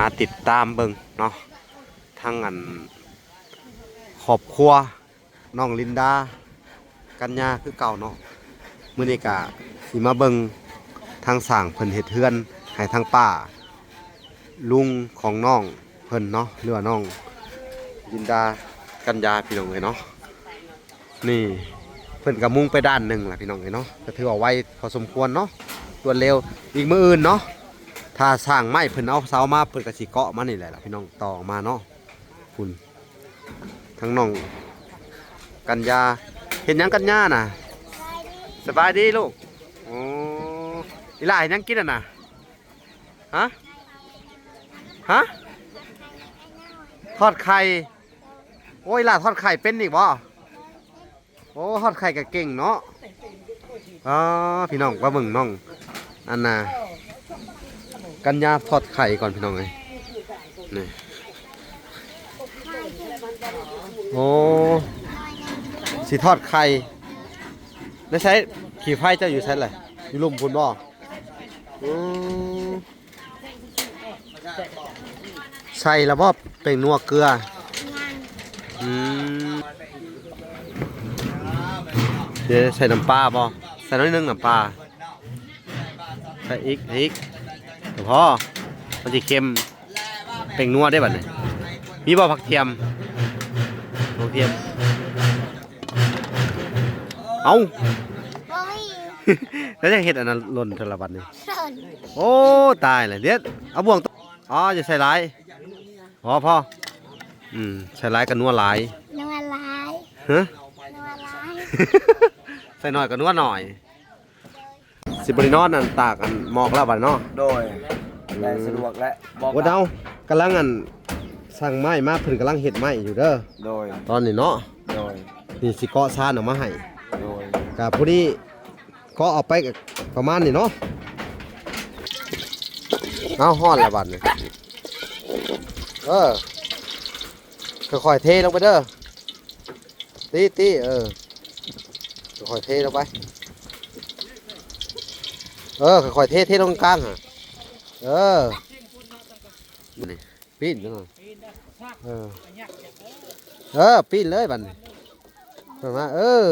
มาติดตามเบิ่งเนาะทั้งอันครอบครัวน้องลินดา กัญญาคือเก่าเนาะมื้อนี้ก็สิมาเบิ่งทางสร้างเพิ่นเฮ็ดเฮือนให้ทางป้า ลุงของน้องเพิ่นเนาะหรือว่าน้องลินดากัญญาพี่น้องเอ้ยเนาะนี่เพิ่นก็มุ่งไปด้านหนึ่งล่ะพี่น้องเอ้ยเนาะก็ถือว่าไวพอสมควรเนาะรวดเร็วอีกมื้ออื่นเนาะ ถ้าสร้างไม้เพิ่นเอาเสามาเพิ่นก็สิเกาะมานี่แหละล่ะพี่น้องต่อมาเนาะคุณทั้งน้อง กัญญาเห็นหยังกัญญาน่ะ สบายดีลูกโอ้อีหลาเห็นหยังกินอะน่ะฮะฮะทอดไข่โอ้ยหลาทอดไข่เป็นอีกบ่โอ้ทอดไข่ก็เก่งเนาะอ๋อพี่น้องว่าเบิ่งน้องอันน่ะ กันยาทอดไข่ก่อนพี่น้องเลยนี่โอ้สีทอดไข่แล้วใช้ขี่ไฟเจ้าอยู่ใช้อะไรอยู่ลุ่มพุ่นบ่อืมใส่แล้วบ่เป็นนัวเกลืออืมเดี๋ยวใส่น้ำปลาบ่ใส่น้อยนึงน้ำปลาใส่อีกอีก พ่อมันจะเค็มเป็นนัวได้บัดนี้มีบ่ผักเทียมผักเทียม เอาโอ้ยแล้วจะเห็ดอันนั้นหล่นเทละบัดนี่สนโอ้ตายเลยเด็ดเอาบ่วงต่ออ๋อจะใส่หลายพอพ่ออืมใส่หลายกับนัวหลายนัวลายฮะนัวลายใส่หน่อยกับนัวหน่อย สิบริโนอนนั่นตากอันหมอกแล้วบัดเนาะโดยและสะดวกและบอกว่าเดากำลังอันสั่งไม้มาเพิ่นกำลังเฮ็ดไม้อยู่เด้อโดยตอนนี้เนาะโดยนี่สิเกาะซานออกมาให้โดยกับผู้นี้ก็เอาไปก็ประมาณนี้เนาะเอาห้อนละบัดนี่เออค่อยๆเทลงไปเด้อตีตีเออค่อยๆเทลงไป เออค่อยๆเทเทลงกลางอะเออนี่ปีนจังหน่อเออเออปีนเลยบัดนี้ประมาณเออ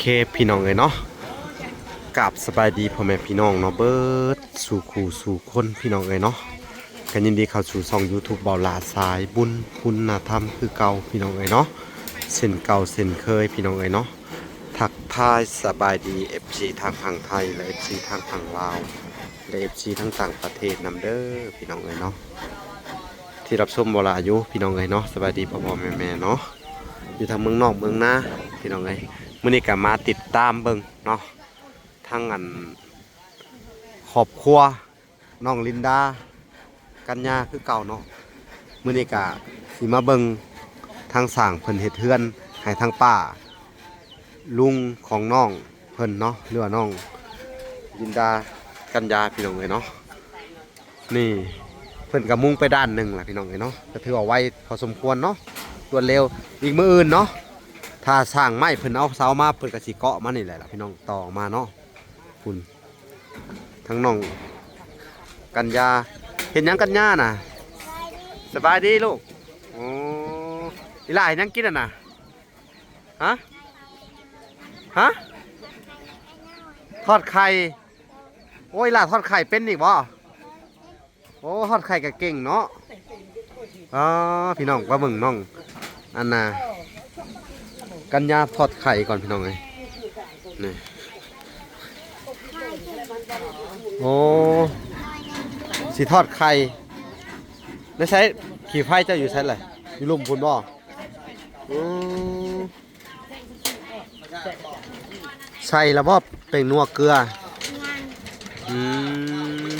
เคพี่น้องเลยเนาะกับสบายดีพ่อแม่พี่น้องเนาะเบิร์ดสู่คู่สู่คนพี่น้องเลยเนาะกันยินดีเข้าสู่ช่อง YouTube เบาหลาสายบุญคุณธรรมคือเก่าพี่น้องเลยเนาะเส้นเก่าเส้นเคยพี่น้องเลยเนาะทักทายสบายดี FC ทางฝั่งไทยและ FC ทางฝั่งลาวและ FC ทั้งต่างประเทศนำเด้อพี่น้องเลยเนาะที่รับชมเบาหลาอายู่พี่น้องเลยเนาะสบายดีพ่อพ่อแม่แม่เนาะอยู่ทางเมืองนอกเมืองนาพี่น้องเอ้ย มื้อนี้ก็มาติดตามเบิ่งเนาะทั้งอันครอบครัวน้องลินดา กัญญาคือเก่าเนาะมื้อนี้ก็สิมาเบิ่งทางสร้างเพิ่นเฮ็ดเฮือนให้ทางป้า ลุงของน้องเพิ่นเนาะหรือว่าน้องลินดากัญญาพี่น้องเอ้ยเนาะนี่เพิ่นก็มุ่งไปด้านหนึ่งล่ะพี่น้องเอ้ยเนาะก็ถือว่าไวพอสมควรเนาะรวดเร็วอีกมืออื่นเนาะ ถ้าสร้างไม้เพิ่นเอาเสามาเพิ่นก็สิเกาะมานี่แหละล่ะพี่น้องต่อมาเนาะคุณทั้งน้อง กัญญาเห็นหยังกัญญาน่ะสบายดีลูกโอ้อีหลาเห็นหยังกินอะน่ะฮะฮะทอดไข่โอ้ยหลาทอดไข่เป็นอีกบ่โอ้ทอดไข่ก็เก่งเนาะอ๋อพี่น้องว่าเบิ่งน้องอันน่ะ กันยาทอดไข่ก่อนพี่น้องเลยนี่โอ้สีทอดไข่แล้วใช้ขี่ไฟเจ้าอยู่ใช้อะไรอยู่ลุ่มพุ่นบ่อใส่แล้วบ่เป็นนัวเกลืออืม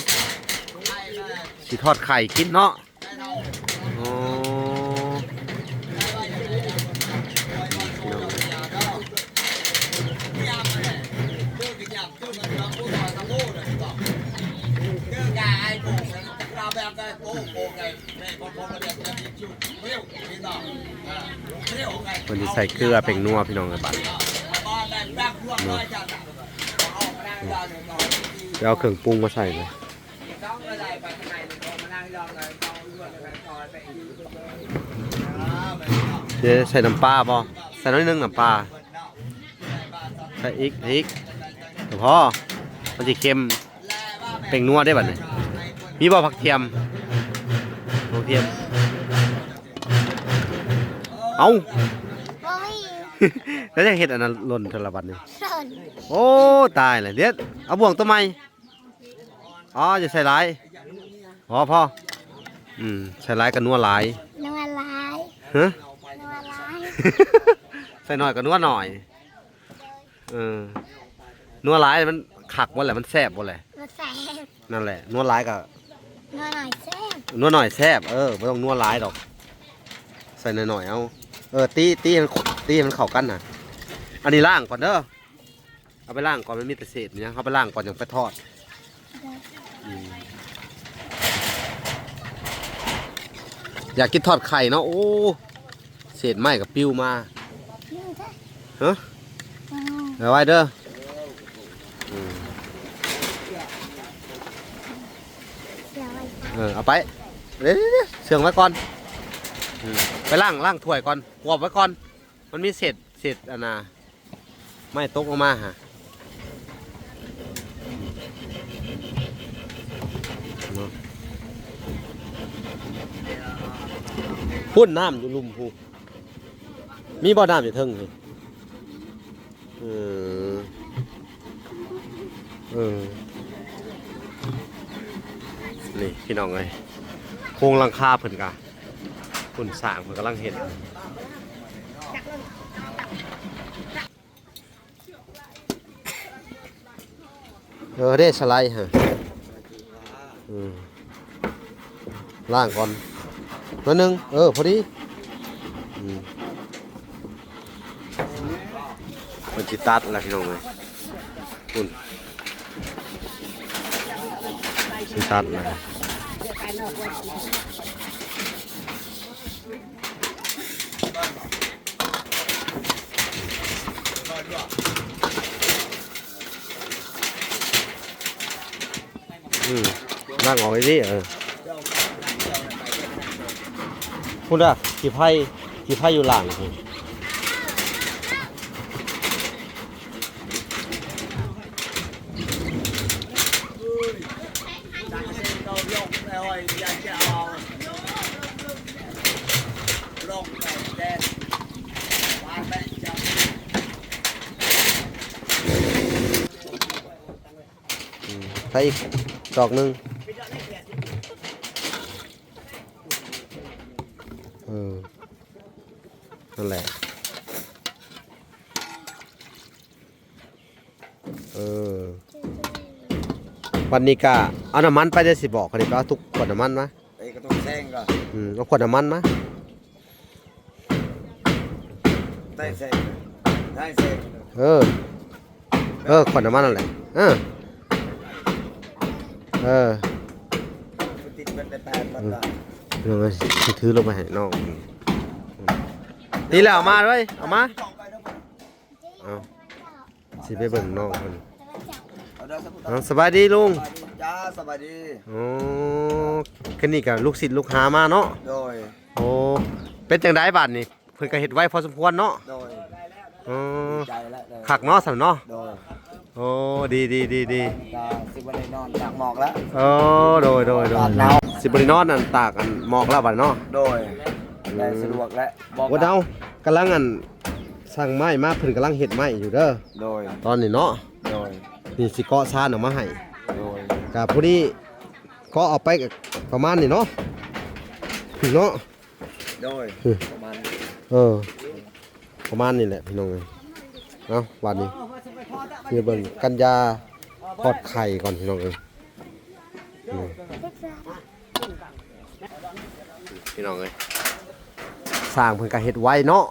สีทอดไข่กินเนาะ เพิ่นสิใส่เกลือเป็นนัวพี่น้องเอ้ยบัดนัวเอาเครื่องปรุงมาใส่เลยเดี๋ยวใส่น้ำปลาบ่ใส่น้อยนึงน้ำปลาใส่อีกอีกเดี๋ยวพอมันสิเค็มเป็นนัวได้บัดนี้มีบ่ผักเทียมผักเทียม เอาบ่มีแล้วจะเห็ดอันนั้นหล่นเทละบัดนี่สนโอ้ตายเลยเด็ดเอาบ่วงตัวใหม่อ๋อจะใส่หลายพอพออืมใส่หลายกับนัวหลายนัวลายฮะ นัวลาย ใส่หน่อยกับนัวหน่อยเออนัวหลายมันขักบ่แหละมันแซ่บบ่แหละมาแซ่บนั่นแหละนัวหลายกับนัวหน่อยแซ่บนัวหน่อยแซ่บเออไม่ต้องนัวหลายดอก ใส่หน่อยๆเอา เออตีตีมันตีมันเข้ากันน่ะอันนี้ล่างก่อนเด้อเอาไปล่างก่อนมันมีแต่เศษเนี่ยเอาไปล่างก่อนอย่างไปทอดอยากกินทอดไข่เนาะโอ้เศษไม้กับปิ้วมานี่จ้ะฮะอืมเอาไว้เด้อเออเอาไปเดี๋ยวเสื่องไว้ก่อนอ ไปล่างล่างถ้วยก่อนกวบไว้ก่อน มันมีเศษเศษอันน่ะไม่ตกออกมาฮะพุ่นน้ำอยู่ลุมพูมีบ่อน้ำอยู่เทิงเลยเออเออนี่พี่น้องเลยโครงลังคาเพิ่นกะ พุ่นสร้างเพิ่นกำลังเห็นเออได้สไลด์ฮะอืมล่างก่อนตัวหนึ่งเออ พอดีอืมมันจิตัดแล้วพี่น้องเลยคุณจิตัดแล้ อืมล่งออกไปดิเออคุณอะขี่ไพ่ขี่ไพ่อยู่หลังคุณ ใส่อีกดอกหนึ่งเออ นั่นแหละ เออ วันนี้ก็เอาน้ำมันไปได้สิบอกเขาดิไปเอาทุกขวดน้ำมันมาไอ้กระตุ้งแซงก่อนอืมเอาขวดน้ำมันมาได้แซงได้แซงเออ เออขวดน้ำมันนั่นแหละเออ เออติดเป็นแต่แปดมันก็เรื่องอะไรสิถือลงไปให้น้องนี่แหละเอามาด้วยเอามาเอาสิไปเบิ่งน้องคนเอาเด้อสักเอาสบายดีลุงจ้าสบายดีโอ้คันนี้กับลูกศิษย์ลูกหามาเนาะโดยโอ้เป็นจังไดบัดนี่เพิ่นก็เฮ็ดไว้พอสมควรเนาะโดยอ๋อใจแล้วโดยคักเนาะสั่นเนาะโดย โอ้ดีดีดีดีจ้าสิบวันได้นอนจากหมอกแล้ว โอ้โดยโดยโดยสิบริโนอนนั่นตากอันหมอกแล้วบัดเนาะโดยได้สะดวกและบอกว่าเดากำลังอันสั่งไม้มาเพิ่นกำลังเฮ็ดไม้อยู่เด้อโดยตอนนี้เนาะโดยนี่สิเกาะซานออกมาให้โดยกับผู้นี้ก็เอาไปก็ประมาณนี้เนาะเนาะ โดยประมาณนี้เออ ประมาณนี้แหละพี่น้องเอ้ยเนาะวันนี้ เดี๋ยวเบิ่งกันยาทอดไข่ก่อนพี่น้องเอ้ยนี่พี่น้องเอ้ยสร้างเพิ่นก็เฮ็ดไว้เนาะ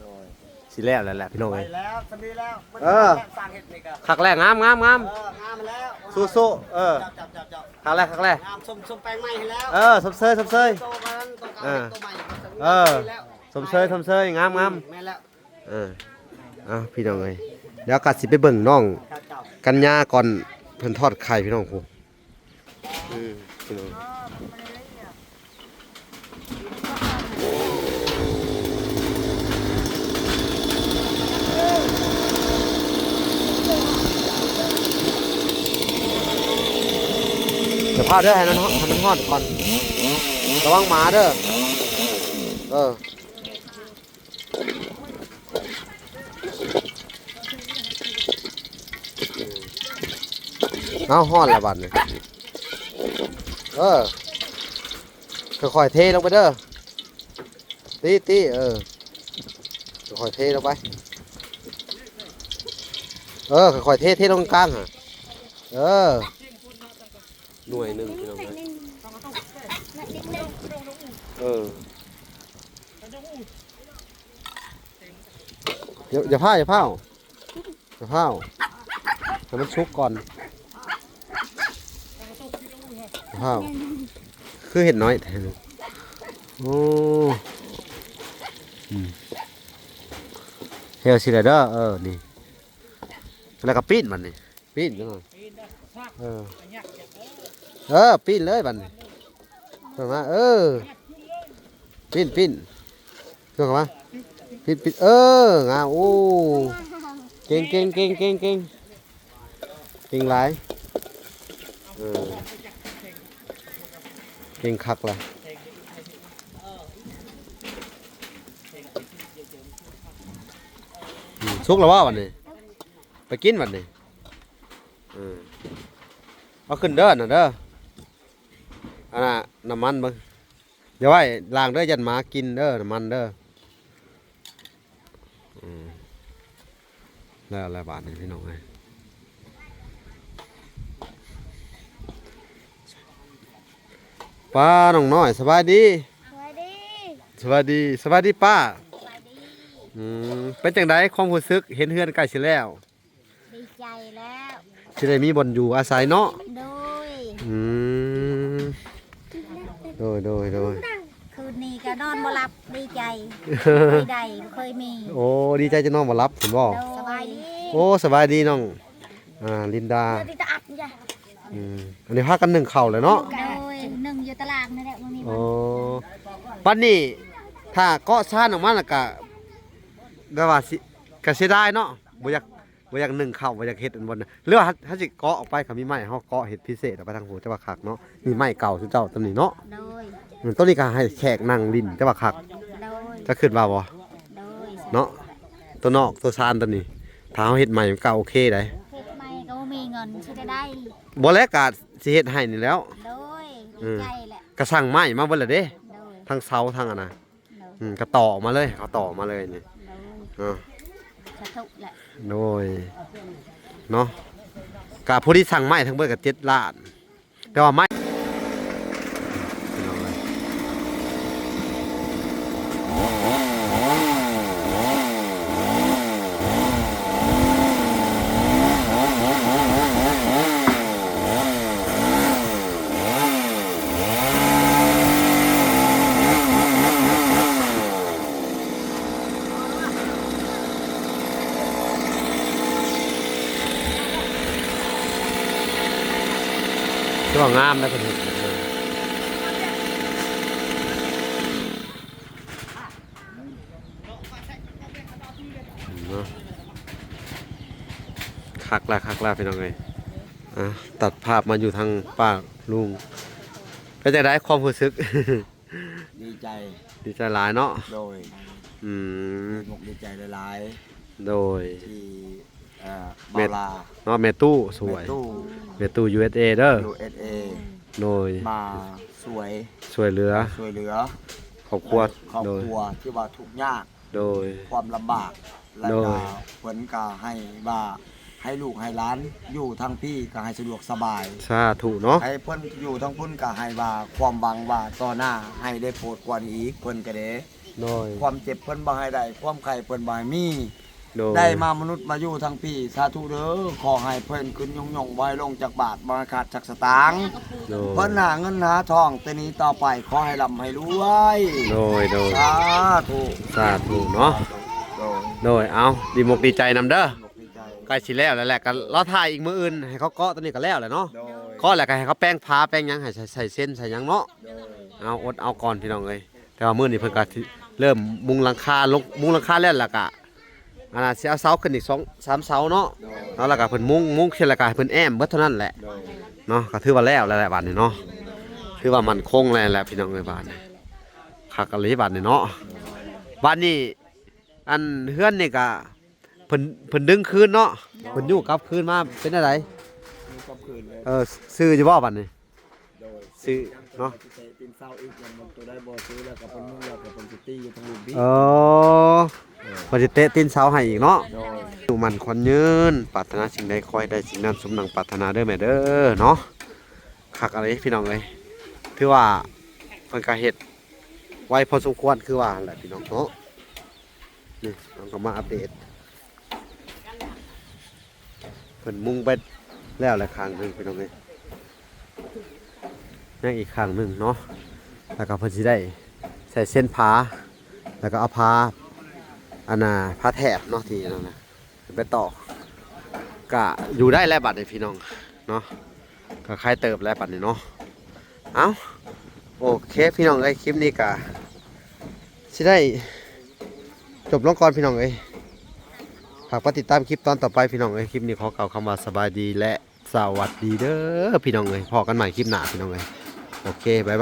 โดยสิแล้วแล้วแหละพี่น้องไปเอ้ย แล้วสมีแล้วมันเออ สร้างเห็ดนี่ก็คักแรกงามงามงามเอองามมาแล้วสู้ๆเออจับจับจับจับคักแรกคักแรกงามสมสมแปลงใหม่ให้แล้วเออสมเซยสมเซย โตมันต้องการเออ ตัวใหม่ครับเออแล้วสมเซยสมเซยงามงามแม่นแล้ว เออเอาพี่น้องเอ้ย เดี๋ยวกัดสิไปเบิ่งน้อง กันยาก่อนเพิ่นทอดไข่พี่น้องครูอืมพี่น้องเดี๋ยวพาเด้อให้นฮอดให้มันฮอดก่อน ระวังหมาเด้อ เออ เอาฮอดแล้วบัดนี่เออค่อยๆเทลงไปเด้อตีตีเออค่อยๆเทลงไป เออค่อยๆเทเทลงกลางฮะเออ หน่วยหนึ่งพี่น้องนะเอออย่าอย่าพลาดอย่าพลาดอย่าพลาให้มันชุกก่อนอย่า พลาดคือเห็ดน้อยแทนโอ้เฮลซิเลเดอร์เออ นี่ แล้วก็ปีนมันนี่ปีนจังหน่อยเออ เออปีนเลยบันเพิ่งมาเออปีนปีนเพิ่งมาปีนปีนเอองาโอ้เก่งเก่งเก่งเก่งเก่งเก่งหลายเออ เก่งคักเลยอืมสุกแล้วว่าวันนี้ ไปกินวันนี้เอาขึ้นเด้อน่ะเด้ออันน่ะน้ำมันเบิ่งเดี๋ยวไว้ล้างเด้อยันหมากินเด้อน้ำมันเด้ออืมแล้วแล้วบาทนี่พี่น้องเอ้ ป้าน้องน้อยสบายดีสวัสดีสบายดีสบายดีป้าสวัสดีอืมเป็นจังไดความรู้สึกเห็นเฮือนใกล้สิแล้วดีใจแล้วสิได้มีบ่อนอยู่อาศัยเนาะโดยอืมโดยโดยโดยคืนนี้ก็นอนบ่หลับดีใจเคยได้เคยมีโอ้ดีใจจะน้องมารับผมบอกสบายดีโอ้สบายดีน้องอ่าลินดาเดี๋ยวที่จะอัดจ้ะอืมอันนี้พากันหนึ่งเข่าเลยเนาะโด หนึ่งอยู่ตารางนั่นแหละวันนี้โอ้ปันนี้ถ้าเกาะซ่านออกมาแล้วก็ก็ว่าสิก็เสียดายเนาะบ่อยากบ่อยากหนึ่งเข่าบ่อยากเฮ็ดอันบนน่ะหรือว่าถ้าสิเกาะออกไปก็มีไม้เฮาเกาะเฮ็ดพิเศษออกไปทางหูแต่ว่าคักเนาะมีไม้เก่าซุเจ้าตัวนี้เนาะโดยอืมต้นนี้ก็ให้แขกนั่งลิ้นแต่ว่าคักโดยจะขึ้นว่าบ่โดยเนาะตัวนอกตัวซ่านตัวนี้ถ้าเฮาเฮ็ดใหม่มันก็โอเคได้เฮ็ดไม่ก็บ่มีเงินสิได้ได้บ่แล้วก็สิเฮ็ดให้นี่แล้ว ดยอืดีมใจแหละก็สั่งไม้มาเบิดและเด้โดยทั้งเสาทั้งอันน่ะโดยอืมก็ต่อมาเลยเขาต่อมาเลยนี่โดยเออสะทุกแหละโดยเนาะกะผู้ที่สั่งไม้ทั้งเบิดก็7ล้าน แต่ว่าไม้ที่ว่างามนะคุณเห็นเออเนาะคักละคักละพี่น้องเลยตัดภาพมาอยู่ทางป้าลุงก็จะได้ความรู้สึก ดีใจ ดีใจหลายเนาะ โดย อืมดีใจหลาย โดยที่ อ่อเม็บาดลาเนาะแม่ตู้สวยแม่ตู้ แม่ตู้ USA เด้อ USA โดยมาสวยสวยเหลือช่วยเหลือครอบครัวครอบโดย ครัวที่ว่าทุกข์ยากโดย ความลำบากและโดก็ย ผลก็ให้ว่าให้ลูกให้หล้านอยู่ทางพี่ก็ให้สะดวกสบาย สาธุเนาะ ให้เพิ่นอยู่ทางพุ่นก็ให้ว่าความหวังว่าต่อหน้าให้ได้โปรดกว่านี้อีกเพิ่นก็ได้โดย ความเจ็บเพิ่นบ่ให้ได้ความไข้เพิ่นบ่ให้มี โดย ได้มามนุษย์มาอยู่ทั้งพี่สาธุเด้อขอให้เพิ่นขึ้นยงยงๆไว้ลงจากบาทบ่ให้ขาดจากสตางค์โดย เพิ่นหาเงินหาทองแต่นี้ต่อไปขอให้ร่ำให้รวยโดย โดย สาธุสาธุเนาะ โดยโดย เอาดีมกดีใจนำเด้อดีใจใกล้สิแล้วแล้วแหละก็รอถ่ายอีกมื้ออื่นให้เขาเกาะตัวนี้ก็แล้วแหละเนาะโดยก็แหละก็ให้เขาแป้งพาแป้งหยังให้ใส่ใส่เส้นใส่หยังเนาะ โดยเอาอดเอาก่อนพี่น้องเอ้ยแต่ว่ามื้อนี้เพิ่นก็สิเริ่มมุงหลังคาลงมุงหลังคาแล้วล่ะก็ อันน่ะสิเอาเสาขึ้นอีกสองสามเสาเนาะโดยแล้วล่ะก็เพิ่นมุงมุงเสร็จแล้วก็ให้เพิ่นแอมเบิดเท่านั้นแหละโดยเนาะก็ถือว่าแล้วแล้วแหละบาดนี้เนาะถือว่ามันคงแล้วแหละพี่น้องเอ้ยบาดนี้คักกะลีบาดนี้เนาะบาดนี้อันเฮือนนี่ก็เพิ่นเพิ่นดึงคืนเนาะเพิ่นอยู่กลับคืนมาเป็นอะไรมีความคืนเลยเออซื้ออยู่บ่บาดนี้โดยซื้อ เนาะสิเตะตีนเศร้าอีกอย่างมันตัวได้บ่ซื้อแล้วก็เพิ่นมุ่งแล้วก็เพิ่นสิตีอยู่ทางลุมพี่เออเพิ่นสิเตะตีนเสาให้อีกเนาะโดยอยู่มันควันยืนปรารถนาสิ่งใดคอยได้สิ่งนั้นสมดังปรารถนาเด้อแม่เด้อเนาะคักอะไรพี่น้องเอ้ยถือว่าเพิ่นก็เฮ็ดไว้พอสมควรคือว่าแหละพี่น้องเนาะนี่เราก็มาอัปเดตเพิ่นมุ่งไปแล้วแหละข้างหนึงพี่น้องเอ้ย ยังอีกข้างหนึ่งเนาะแล้วก็เพิ่นสิได้ใส่เส้นผาแล้วก็เอาผ้าอันน่ะผ้าแถบเนาะที่นั่นนะไปต่อกะอยู่ได้แล้วบัดนี้พี่น้องเนาะก็คล้ายเติบแล้วบัดนี้เนาะเอาโอเคพี่น้องเอ้ยคลิปนี้กะสิได้จบลงก่อนพี่น้องเอ้ยฝากติดตามคลิปตอนต่อไปพี่น้องเอ้ยคลิปนี้ขอกล่าวคำว่าสบายดีและสวัสดีเด้อพี่น้องเอ้ยพอกันใหม่คลิปหน้าพี่น้องเอ้ย โอเคบายบาย